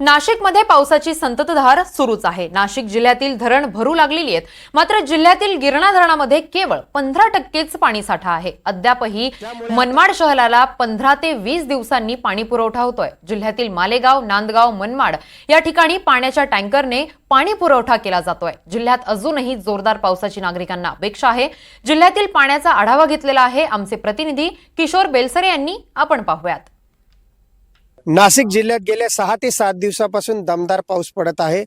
नाशिकमध्ये पावसाची संततधार सुरूच आहे. नाशिक जिल्ह्यातील धरण भरू लागलेली आहेत. मात्र जिल्ह्यातील गिरणा धरणामध्ये केवळ पंधरा टक्केच पाणी साठा आहे. अद्यापही मनमाड शहराला पंधरा ते वीस दिवसांनी पाणी पुरवठा होतोय. जिल्ह्यातील मालेगाव नांदगाव मनमाड या ठिकाणी पाण्याच्या टँकरने पाणी पुरवठा केला जातोय. जिल्ह्यात अजूनही जोरदार पावसाची नागरिकांना अपेक्षा आहे. जिल्ह्यातील पाण्याचा आढावा घेतलेला आहे आमचे प्रतिनिधी किशोर बेलसरे यांनी. आपण पाहूयात. नाशिक जिल्ह्यात गेल्या सहा ते सात दिवसापासून दमदार पाऊस पडत आहे.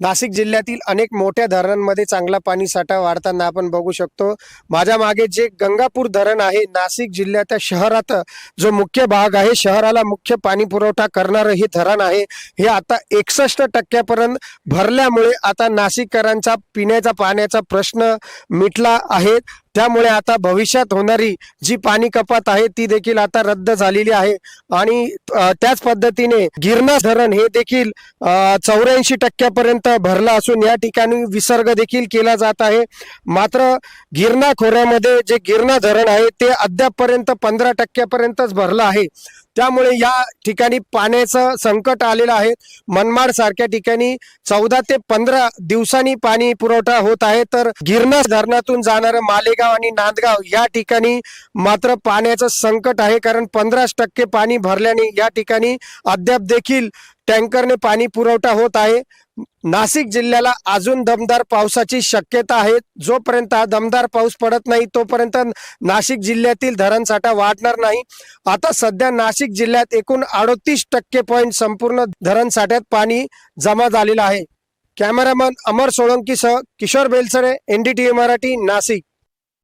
नाशिक जिल्ह्यातील अनेक मोठ्या धरणांमध्ये चांगला पाणी साठा वाढताना आपण बघू शकतो. माझ्या मागे जे गंगापूर धरण आहे नाशिक जिल्ह्याच्या शहरात जो मुख्य भाग आहे शहराला मुख्य पाणी पुरवठा करणारं हे धरण आहे. हे आता एकसष्ट टक्क्यापर्यंत भरल्यामुळे आता नाशिककरांचा पिण्याचा पाण्याचा प्रश्न मिटला आहे. त्यामुळे आता भविष्यात होणारी जी पाणी कपात आहे ती देखील आता रद्द झालेली आहे. आणि त्याच पद्धतीने गिरणा धरण हे देखील चौऱ्याऐंशी टक्क्यापर्यंत भरलं असून या ठिकाणी विसर्ग देखील केला जात आहे. मात्र गिरणा खोऱ्यामध्ये जे गिरणा धरण आहे ते अद्यापपर्यंत पंधरा टक्क्यापर्यंतच भरलं आहे. त्यामुळे या ठिकाणी पाण्याचं संकट आलेलं आहे. मनमाड सारख्या ठिकाणी चौदा ते पंधरा दिवसांनी पाणी पुरवठा होत आहे. तर गिरणा धरणातून जाणारं मालेगाव आणि नांदगाव या ठिकाणी मात्र पाण्याचं संकट आहे. कारण पंधराच टक्के पाणी भरल्याने या ठिकाणी अद्याप देखील टँकरने पाणी पुरवठा होत आहे. नाशिक जिल्ह्याला अजून दमदार पावसाची शक्यता आहे. जोपर्यंत हा दमदार पाऊस पडत नाही तोपर्यंत नाशिक जिल्ह्यातील धरणसाठा वाढणार नाही. आता सध्या नाशिक जिल्ह्यात एकूण अडोतीस टक्के पॉईंट संपूर्ण धरणसाठ्यात पाणी जमा झालेलं आहे. कॅमेरामन अमर सोळंकीसह किशोर बेलसरे एनडीटीव्ही मराठी नाशिक.